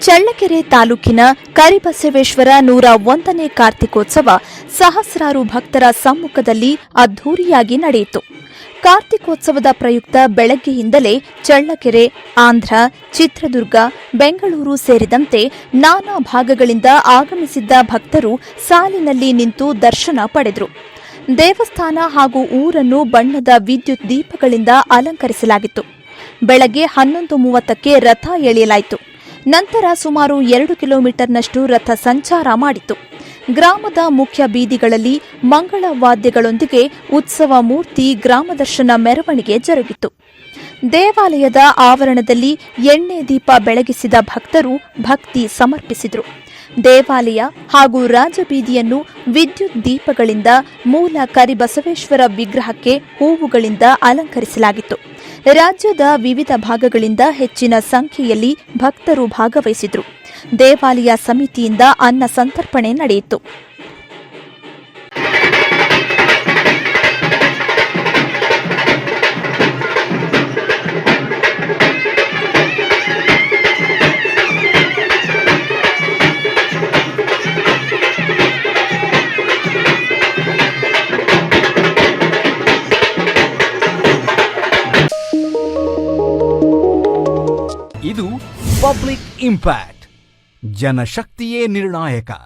ಚಳ್ಳಕೆರೆ ತಾಲೂಕಿನ ಕರಿಬಸವೇಶ್ವರ ನೂರ ಒಂದನೇ ಕಾರ್ತಿಕೋತ್ಸವ ಸಹಸ್ರಾರು ಭಕ್ತರ ಸಮ್ಮುಖದಲ್ಲಿ ಅದ್ದೂರಿಯಾಗಿ ನಡೆಯಿತು. ಕಾರ್ತಿಕೋತ್ಸವದ ಪ್ರಯುಕ್ತ ಬೆಳಗ್ಗೆಯಿಂದಲೇ ಚಳ್ಳಕೆರೆ, ಆಂಧ್ರ, ಚಿತ್ರದುರ್ಗ, ಬೆಂಗಳೂರು ಸೇರಿದಂತೆ ನಾನಾ ಭಾಗಗಳಿಂದ ಆಗಮಿಸಿದ್ದ ಭಕ್ತರು ಸಾಲಿನಲ್ಲಿ ನಿಂತು ದರ್ಶನ ಪಡೆದರು. ದೇವಸ್ಥಾನ ಹಾಗೂ ಊರನ್ನು ಬಣ್ಣದ ವಿದ್ಯುತ್ ದೀಪಗಳಿಂದ ಅಲಂಕರಿಸಲಾಗಿತ್ತು. ಬೆಳಗ್ಗೆ ಹನ್ನೊಂದು ಮೂವತ್ತಕ್ಕೆ ರಥ ಎಳೆಯಲಾಯಿತು. ನಂತರ ಸುಮಾರು ಎರಡು ಕಿಲೋಮೀಟರ್ನಷ್ಟು ರಥ ಸಂಚಾರ ಮಾಡಿತು ಗ್ರಾಮದ ಮುಖ್ಯ ಬೀದಿಗಳಲ್ಲಿ ಮಂಗಳ ವಾದ್ಯಗಳೊಂದಿಗೆ ಉತ್ಸವ ಮೂರ್ತಿ ಗ್ರಾಮದರ್ಶನ ಮೆರವಣಿಗೆ ಜರುಗಿತು. ದೇವಾಲಯದ ಆವರಣದಲ್ಲಿ ಎಣ್ಣೆ ದೀಪ ಬೆಳಗಿಸಿದ ಭಕ್ತರು ಭಕ್ತಿ ಸಮರ್ಪಿಸಿದರು. ದೇವಾಲಯ ಹಾಗೂ ರಾಜಬೀದಿಯನ್ನು ವಿದ್ಯುತ್ ದೀಪಗಳಿಂದ ಮೂಲ ಕರಿಬಸವೇಶ್ವರ ವಿಗ್ರಹಕ್ಕೆ ಹೂವುಗಳಿಂದ ಅಲಂಕರಿಸಲಾಗಿತ್ತು. ರಾಜ್ಯದ ವಿವಿಧ ಭಾಗಗಳಿಂದ ಹೆಚ್ಚಿನ ಸಂಖ್ಯೆಯಲ್ಲಿ ಭಕ್ತರು ಭಾಗವಹಿಸಿದ್ರು. ದೇವಾಲಯ ಸಮಿತಿಯಿಂದ ಅನ್ನ ಸಂತರ್ಪಣೆ ನಡೆಯಿತು. ಇದು ಪಬ್ಲಿಕ್ ಇಂಪ್ಯಾಕ್ಟ್. ಜನಶಕ್ತಿಯೇ ನಿರ್ಣಾಯಕ